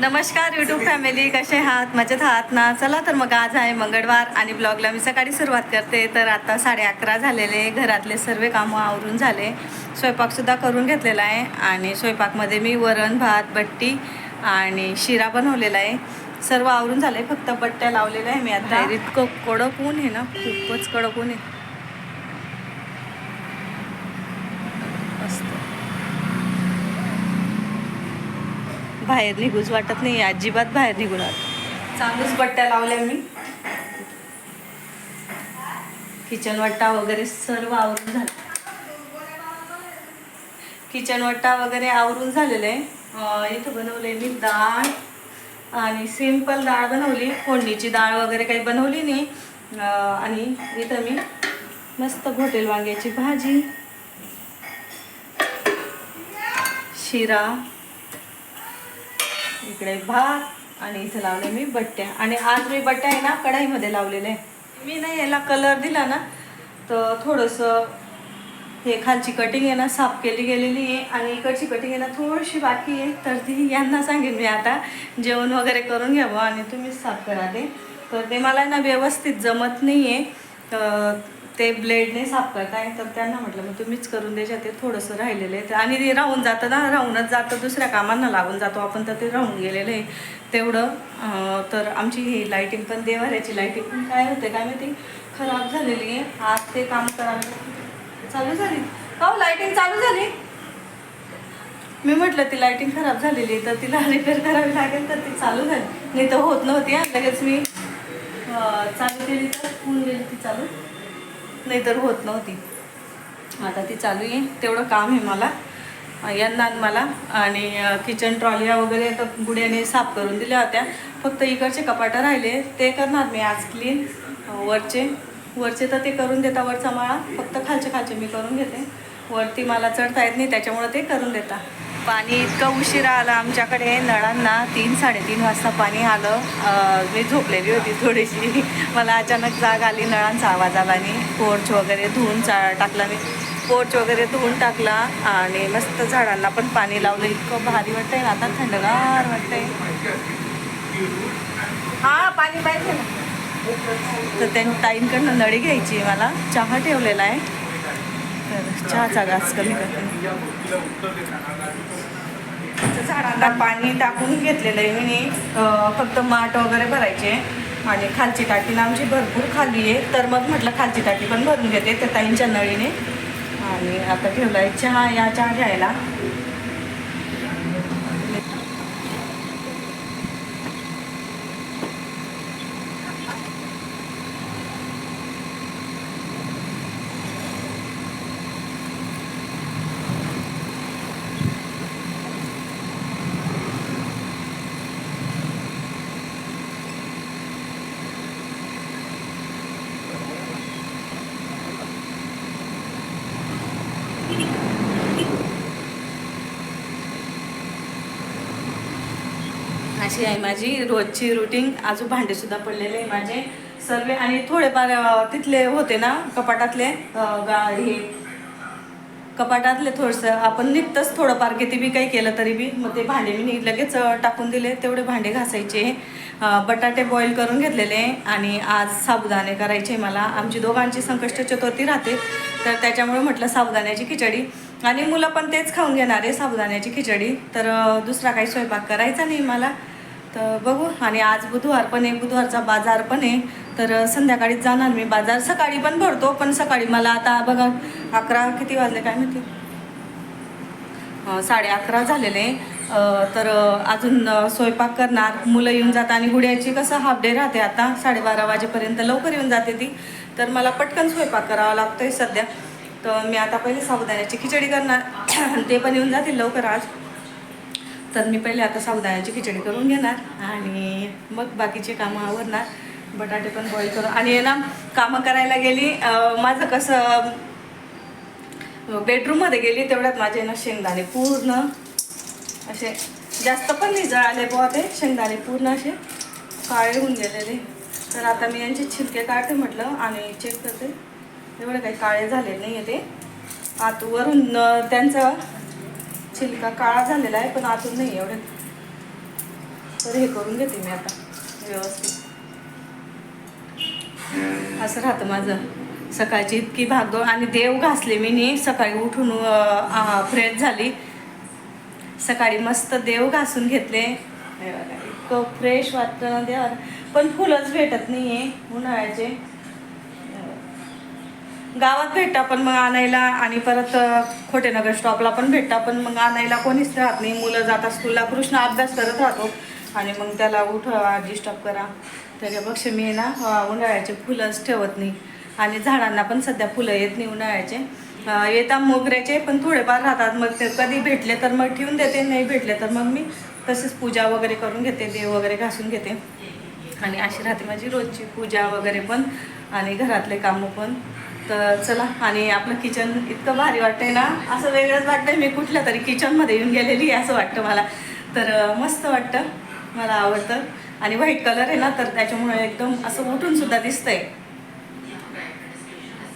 नमस्कार YouTube family कसे आहात? मजेत आहात ना? चला तर मग आज आहे मंगळवार आणि ब्लॉगला मी सकाळी सुरुवात करते. तर आता साडे अकरा झालेले घरातले सर्व कामं आवरून झाले. स्वयंपाकसुद्धा करून घेतलेला आहे. आणि स्वयंपाकमध्ये मी वरण भात बट्टी आणि शिरा बनवलेला आहे. सर्व आवरून झाले फक्त बट्ट्या लावलेल्या आहे. मी आता इतकं कडक ऊन आहे ना. खूपच कडक ऊन आहे मस्त बाहेर निघूच वाटत नाही अजिबात बाहेर निघणार चांगलंच बट्ट्या लावल्या मी. किचन वट्टा वगैरे सर्व आवरून झालं. किचन वट्टा वगैरे आवरून झालेलं. आहे इथं बनवले मी डाळ आणि सिंपल डाळ बनवली. फोडणीची डाळ वगैरे काही बनवली नाही. आणि इथं मी मस्त घोटेल वांग्याची भाजी शिरा इकडे भात आणि इथं लावले मी बट्ट्या. आणि आज मी बट्ट्या आहे ना कढाईमध्ये लावलेले. आहे मी नाही याला कलर दिला ना तर थोडंसं हे खालची कटिंग आहे ना साफ केली गेलेली आहे. आणि इकडची कटिंग आहे ना थोडीशी बाकी आहे. तर ती यांना सांगेन मी आता. जेवण वगैरे करून घ्यावं आणि तुम्हीच साफ करा ते. तर ते मला ना व्यवस्थित जमत नाही आहे तर ते ब्लेडने साफ करताय तर त्यांना म्हटलं मग तुम्हीच करून द्यायच्या ते थोडंसं राहिलेलं आहे. आणि ते राहून जातं ना राहूनच जातं दुसऱ्या कामांना लागून जातो आपण तर ते राहून गेलेलं आहे. तेवढं तर आमची ही लाईटिंग पण देवाऱ्याची लाईटिंग पण काय होते काय माहिती? खराब झालेली आहे. आज ते काम करावं चालू झाली. हो लाईटिंग चालू झाली? मी म्हटलं ती लाईटिंग खराब झालेली आहे तर तिला रिपेअर करावी लागेल तर ती चालू झाली. नाही तर होत नव्हती लगेच मी चालू केली तर होऊन गेली ती चालू. नाहीतर होत नव्हती. आता ती चालू आहे तेवढं काम आहे मला. यांना मला. आणि किचन ट्रॉलिया वगैरे तर गुड्याने साफ करून दिल्या होत्या. फक्त इकडचे कपाटं राहिले. ते करणार मी आज क्लीन वरचे. वरचे तर ते करून देता वरचा माळा. फक्त खालचे खालचे मी करून घेते. वरती मला चढता येत नाही त्याच्यामुळं ते करून देता. पाणी इतकं उशिरा आलं आमच्याकडे. नळांना तीन साडेतीन वाजता पाणी आलं. मी झोपलेली होती थोडीशी. मला अचानक जाग आली नळांचा आवाज आला आणि पोर्च वगैरे धुवून चा टाकला मी. पोर्च वगैरे धुवून टाकला आणि मस्त झाडांना पण पाणी लावलं. इतकं भारी वाटतंय ना आता थंडगार वाटतंय. हा पाणी पाहिजे ना तर त्यांनी ताईंकडनं नळी घ्यायची आहे मला. चहा ठेवलेला आहे. तर चहाचा घास कमी करते. झाडांना पाणी टाकून घेतलेलं आहे. मी फक्त माठ वगैरे भरायचे. आणि खालची टाकी आमची भरपूर खाली आहे. तर मग म्हटलं खालची टाकी पण भरून घेते. त्या ताईंच्या नळीने. आणि आता ठेवला आहे चहा या चहा घ्यायला. अशी आहे माझी. रोजची रुटीन अजून भांडेसुद्धा पडलेले आहे माझे. सर्व आणि थोडेफार तिथले होते ना कपाटातले गा हे कपाटातले थोडंसं आपण निघतंच थोडंफार किती बी काही केलं तरी बी मग ते भांडे मी लगेच टाकून दिले. तेवढे भांडे घासायचे. बटाटे बॉईल करून घेतलेले आणि आज साबुदाणे करायचे मला. आमची दोघांची संकष्ट चतुर्थी राहते तर त्याच्यामुळे म्हटलं साबुदाण्याची खिचडी. आणि मुलं पण तेच खाऊन घेणार आहे साबुदाण्याची खिचडी. तर दुसरा काही स्वयंपाक करायचा नाही मला. तर बघू. आणि आज बुधवार पण आहे. बुधवारचा बाजार पण आहे. तर संध्याकाळीच जाणार मी. बाजार सकाळी पण भरतो पण सकाळी मला आता बघा अकरा किती वाजले? काय माहिती? साडे अकरा झालेले तर अजून स्वयंपाक करणार. मुलं येऊन जातात आणि गुड्याची कसं हाफ डे राहते आता. साडेबारा वाजेपर्यंत लवकर येऊन जाते ती. तर मला पटकन स्वयंपाक करावा लागतोय सध्या. तर मी आता पहिले साबुदाण्याची खिचडी करणार. ते पण येऊन जातील लवकर आज. तर मी पहिले आता साबुदाण्याची खिचडी करून घेणार आणि मग बाकीचे कामं आवरणार. बटाटे पण बॉईल करून. आणि ना कामं करायला गेली माझं कसं बेडरूममध्ये गेली तेवढ्यात माझे ना शेंगदाणे पूर्ण असे जास्त पण नाही जळाले बुवा ते शेंगदाणे पूर्ण असे काळे होऊन गेलेले. तर आता मी यांचे छिलके काढते म्हटलं आणि चेक करते. एवढे काही काळे झाले नाही आहे ते. आतवरून त्यांचं छिलका काळा झालेला आहे पण आतून नाही एवढे. तर हे करून घेते मी आता व्यवस्थित. असं राहतं माझं. सकाळची इतकी भागदौड आणि देव घासले मी नी सकाळी उठून फ्रेश झाली. सकाळी मस्त देव घासून घेतले. इतकं फ्रेश वाटतं ना देवाला पण फुलंच भेटत नाही आहे उन्हाळ्याचे. गावात भेटता पण मग आणायला आणि परत खोटेनगर स्टॉपला पण भेटता पण मग आणायला कोणीच राहत नाही. मुलं जातात स्कूलला कृष्ण अभ्यास करत राहतो. आणि मग त्याला उठवा डिस्टर्ब करा. त्याच्यापेक्षा मी ना उन्हाळ्याचे फुलंच ठेवत नाही. आणि झाडांना पण सध्या फुलं येत नाही उन्हाळ्याचे. येतात मोगऱ्याचे पण थोडेफार राहतात. मग ते कधी भेटले तर मग ठेवून देते नाही भेटले तर मग मी तसेच पूजा वगैरे करून घेते देव वगैरे घासून घेते. आणि अशी राहते माझी रोजची पूजा वगैरे पण. आणि घरातले कामं पण. तर चला आणि आपलं किचन इतकं भारी वाटतंय ना. असं वेगळंच वाटतंय मी कुठल्या तरी किचनमध्ये येऊन गेलेली आहे असं वाटतं मला. तर मस्त वाटतं मला आवडतं. आणि व्हाईट कलर आहे ना तर त्याच्यामुळे एकदम असं उठून सुद्धा दिसतंय.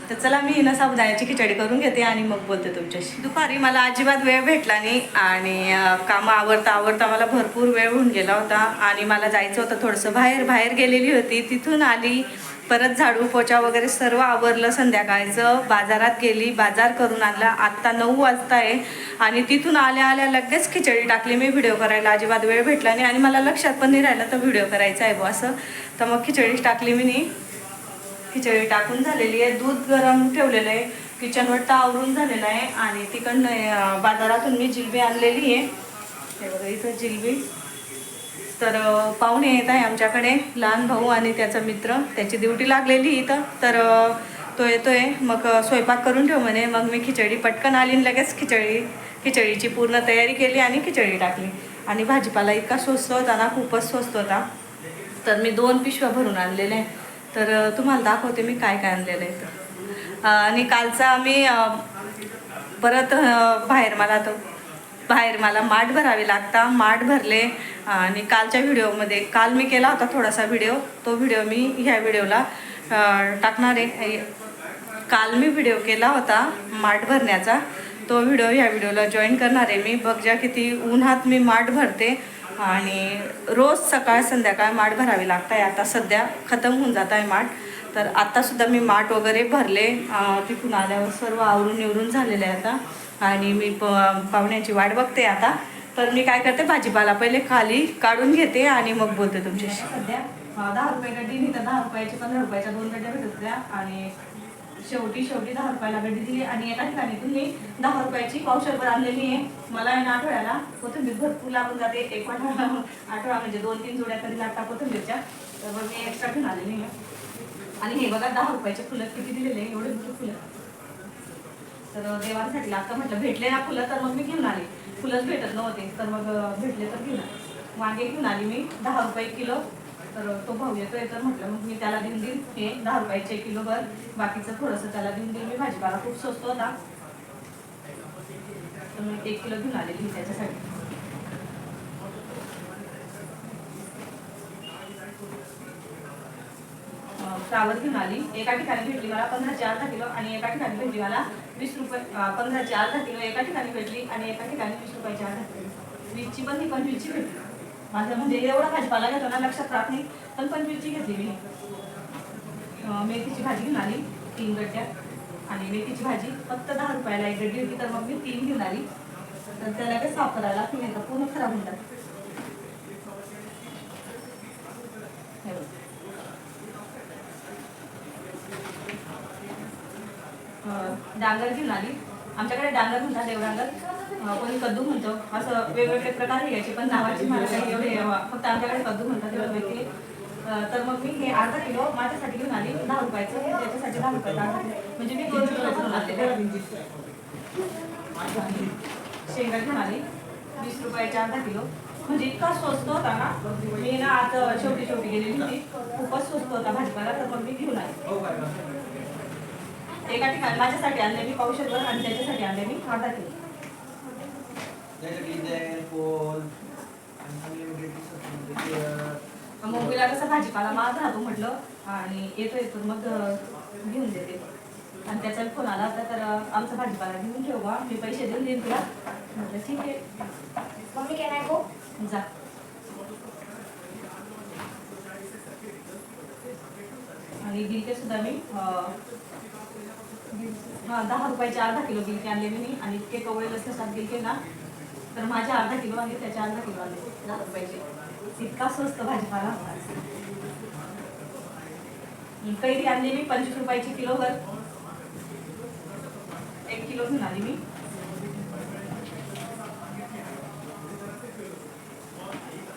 तर चला मी ना साबुदाण्याची खिचडी करून घेते आणि मग बोलते तुमच्याशी. दुपारी मला अजिबात वेळ भेटला नाही आणि कामं आवडता आवडता मला भरपूर वेळ होऊन गेला होता. आणि मला जायचं होतं थोडंसं बाहेर बाहेर गेलेली होती. तिथून आली परत झाडू पोचा वगैरे सर्व आवरलं संध्याकाळचं. बाजारात गेली बाजार करून आणला. आत्ता नऊ वाजता आहे आणि तिथून आल्या आल्या लगेच खिचडी टाकली. मी व्हिडिओ करायला अजिबात वेळ भेटला नाही आणि मला लक्षात पण नाही राहिलं तर व्हिडिओ करायचा आहे बुवा असं. तर मग खिचडी टाकली मी नी. खिचडी टाकून झालेली आहे. दूध गरम ठेवलेलं आहे. किचनवर तर आवरून झालेलं आहे आणि तिकडनं बाजारातून मी जिलबी आणलेली आहे. हे बघा इथं जिलबी. तर पाहुणे येत आहे आमच्याकडे लहान भाऊ आणि त्याचा मित्र. त्याची ड्युटी लागलेली इथं. तर तो येतोय. मग स्वयंपाक करून ठेव म्हणे. मग मी खिचडी पटकन आली लगेच. खिचडी खिचडीची पूर्ण तयारी केली आणि खिचडी टाकली. आणि भाजीपाला इतका स्वस्त होता ना खूपच स्वस्त होता. तर मी दोन पिशव्या भरून आणलेले. आहे तर तुम्हाला दाखवते मी काय काय आणलेलं आहे तर आणि कालचा आम्ही परत बाहेर मला तो बाहेर मला माठ भरावे लागता. माठ भरले. आणि कालच्या व्हिडिओमध्ये काल मी केला होता थोडासा व्हिडिओ तो व्हिडिओ मी ह्या व्हिडिओला टाकणार आहे. काल मी व्हिडिओ केला होता माठ भरण्याचा. तो व्हिडिओ ह्या व्हिडिओला जॉईन करणार आहे मी. बघ ज्या किती उन्हात मी माठ भरते. आणि रोज सकाळ संध्याकाळ माठ भरावी लागत आहे आता सध्या खतम होऊन जात आहे माठ. तर आत्तासुद्धा मी माठ वगैरे भरले. तिथून आल्यावर सर्व आवरून निवरून झालेले आहे आता. आणि मी प पाहुण्याची वाट बघते आता. तर मी काय करते भाजीपाला पहिले खाली काढून घेते आणि मग बोलते तुमच्याशी. सध्या दहा रुपये गड्डी नाही तर दहा रुपयाची पंधरा रुपयाच्या दोन गड्ड्या भेटत होत्या. आणि शेवटी शेवटी दहा रुपयाला गड्डी दिली. आणि एका ठिकाणी तुम्ही दहा रुपयाची पावशेरभर आणलेली आहे. मला आहे ना आठवड्याला कोथिंबीर भरपूर लागून जाते. एक आठवडा आठवडा म्हणजे दोन तीन जोड्या तरी लागतात कोथिंबीरच्या. तर मग मी एक्स्ट्रा घेऊन आलेली आहे. आणि हे बघा दहा रुपयाचे फुलं किती दिलेले आहे. एवढे मोठे फुलं. तर देवांसाठी लागतं म्हटलं भेटले ना फुलं तर मग मी घेऊन आले. फुलंच भेटत नव्हते. तर मग भेटले तर घेऊन वांगे घेऊन आली मी. दहा रुपये किलो. तर तो भाऊ येतोय तर म्हटलं मग मी त्याला देऊन देईन. हे दहा रुपयाचे किलोभर बाकीचं थोडंसं त्याला देऊन देईन. मी भाजीपाला खूप स्वस्त होता. तर मी एक किलो घेऊन आलेली त्याच्यासाठी. फ्लावर घेऊन आली. एका ठिकाणी भेटली मला पंधराची अर्धा किलो आणि एका ठिकाणी भेटली मला वीस रुपये अं, पंधराची अर्धा किलो एका ठिकाणी भेटली आणि एका ठिकाणी वीस रुपयाची अर्धा किलो वीसची पण ती पंचवीसची भेटली. माझं म्हणजे एवढा भाजीपाला घेतो ना लक्षात राहत नाही पण पंचवीसची घेतली मी. मेथीची भाजी घेऊन आली तीन गड्ड्या आणि मेथीची भाजी. फक्त दहा रुपयाला एक गड्डी होती तर मग मी तीन घेऊन आली. तर त्याला काय साफ करायला पूर्ण खराब होऊन जाते हे बघ. अं, डांगर घेऊन आली. आमच्याकडे डांगर म्हणतात देवडांगर. कोणी कद्दू म्हणतो. असं वेगवेगळे प्रकार आहे याचे पण नावाची मला काही एवढे फक्त आमच्याकडे कद्दू म्हणतात एवढं माहिती तर मग मी हे अर्धा किलो माझ्यासाठी घेऊन आली. दहा रुपयाचं म्हणजे त्याच्यासाठी दहा रुपये म्हणजे मी दोन किलो शेंगा घेऊन आली. वीस रुपयाचे अर्धा किलो. म्हणजे इतका स्वस्त होता ना. मी ना आता शेवटी शेवटी गेलेली होती. खूपच स्वस्त होता भाजीपाला तर मग मी घेऊन आली. एका ठिकाणी माझ्यासाठी आणले मी पावशेरभर आणि त्याच्यासाठी आणले मी अर्धा किलो मुंबईला कसं भाजीपाला महाग राहतो म्हटलं आणि येतो येतो मग घेऊन देते. आणि त्याचा फोन आला होता तर आमचा भाजीपाला घेऊन ठेव मी पैसे देऊन देईन तुला. म्हटलं ठीक आहे. Mummy I go? जा. आणि गिलके सुद्धा मी हा दहा रुपयाचे अर्धा किलो गिलके आणले मी आणि इतके कवळे लसले सात गिलके ना तर माझे अर्धा किलो आणि त्याचे अर्धा किलो आले दहा रुपयाचे. इतका स्वस्त भाजीपाला कैरी आणली मी पंचवीस रुपयाची किलोवर. एक किलो घेऊन आली मी.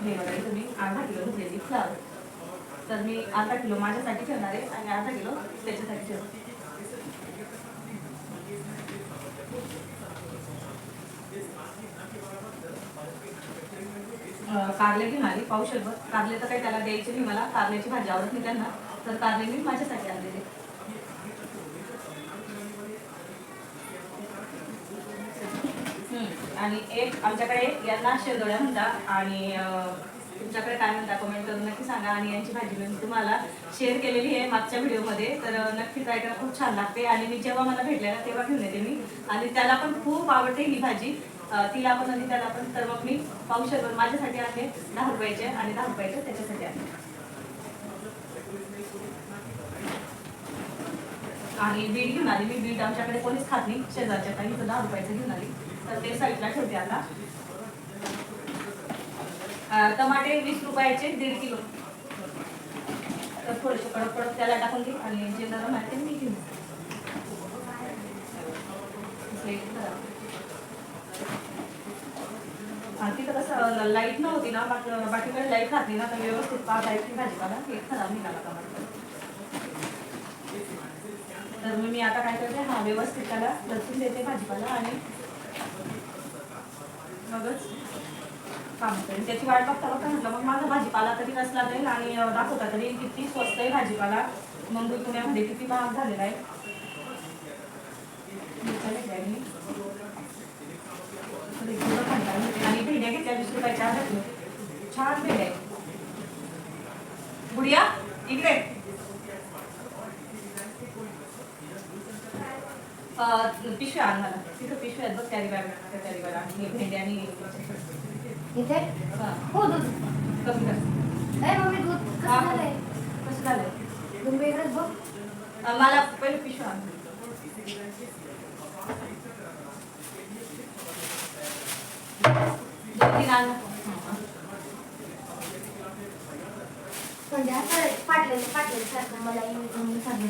हे बघा तुम्ही अर्धा किलो घेतलेली फ्लावर तर मी अर्धा किलो माझ्यासाठी ठेवणार आहे आणि अर्धा किलो त्याच्यासाठी ठेवणार अं, कारले घेऊन आली पावशेरभर कारले तर काही त्याला द्यायचे नाही मला. कारल्याची भाजी आवडत नाही त्यांना. तर कारले मी माझ्यासाठी आणलेले. आणि एक आमच्याकडे यांना शेरदोळ्या म्हणतात. आणि तुमच्याकडे काय म्हणता? कमेंट करून नक्की सांगा आणि यांची भाजी मी तुम्हाला शेअर केलेली आहे मागच्या व्हिडिओमध्ये तर नक्की ट्राय करा. खूप छान लागते. आणि मी जेव्हा मला भेटले ना तेव्हा घेऊन येते मी. आणि त्याला पण खूप आवडते ही भाजी. तिला पण आणि त्याला पण तर मग मी पावशेरभर माझ्यासाठी आहे दहा रुपयाचे आणि दहा रुपयाचे त्याच्यासाठी आहे. आणि बीट घेऊन आली मी. बीट आमच्याकडे कोणीच खात नाही. शेजारच्या काही तर दहा रुपयाचं घेऊन आली. तर ते साईडला ठेवते आता. टमाटे वीस रुपयाचे दीड किलो तर थोडेसे कडक कडक त्याला टाकून घे आणि जे नरम आहे ते मी घेऊन येते. तिथं कसं लाइट नव्हती ना बाकी बाकीकडे लाइट राहते ना तर व्यवस्थित पाहता लाइट भाजीपाला एक खराब निघाला टमाटर तर मग मी आता काय करते हा व्यवस्थित त्याला लसून देते भाजीपाला आणि मगच काम करेन त्याची वाट बघता बघता म्हटलं मग माझा भाजीपाला तरी नसला जाईल आणि दाखवता तरी किती स्वस्त आहे भाजीपाला. मुंबई पुण्यामध्ये किती महाग झालेला आहे. आणि भेड्या घेतल्या वीस रुपयाच्या छान भेड्या आहे गुडिया इकडे. पिशव्या आण मला. तिथं पिशव्या आहेत बघ त्या बॅग त्या कॅरी आणि भेंड्या आणि इथे? हा, हो दूध. कमी कर ए मम्मी दूध. कसं झालंय? कसं झालं दूध वेगळंच बघ. मला पहिले आण म्हणजे असं फाटलेलं फाटलेलं सारखं मला येऊन सांगून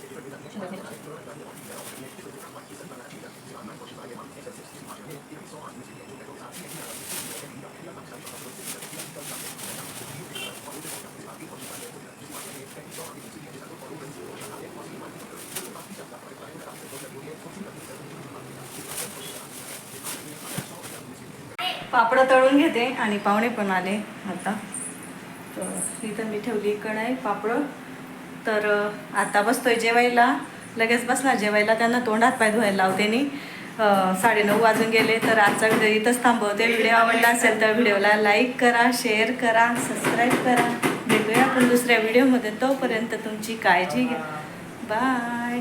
पापडं तळून घेते आणि पाहुणे पण आले आता. तर इथं मी ठेवली कढाई पापडं. तर आता बसतोय जेवायला. लगेच बसणार जेवायला त्यांना तोंडात पाय धुवायला लावते मी. साडेनऊ वाजून गेले तर आजचा व्हिडिओ इथंच थांबवते व्हिडिओ आवडला असेल तर व्हिडिओला लाईक करा शेअर करा सबस्क्राईब करा. भेटूया आपण दुसऱ्या व्हिडिओमध्ये. तोपर्यंत तुमची काळजी घ्या. बाय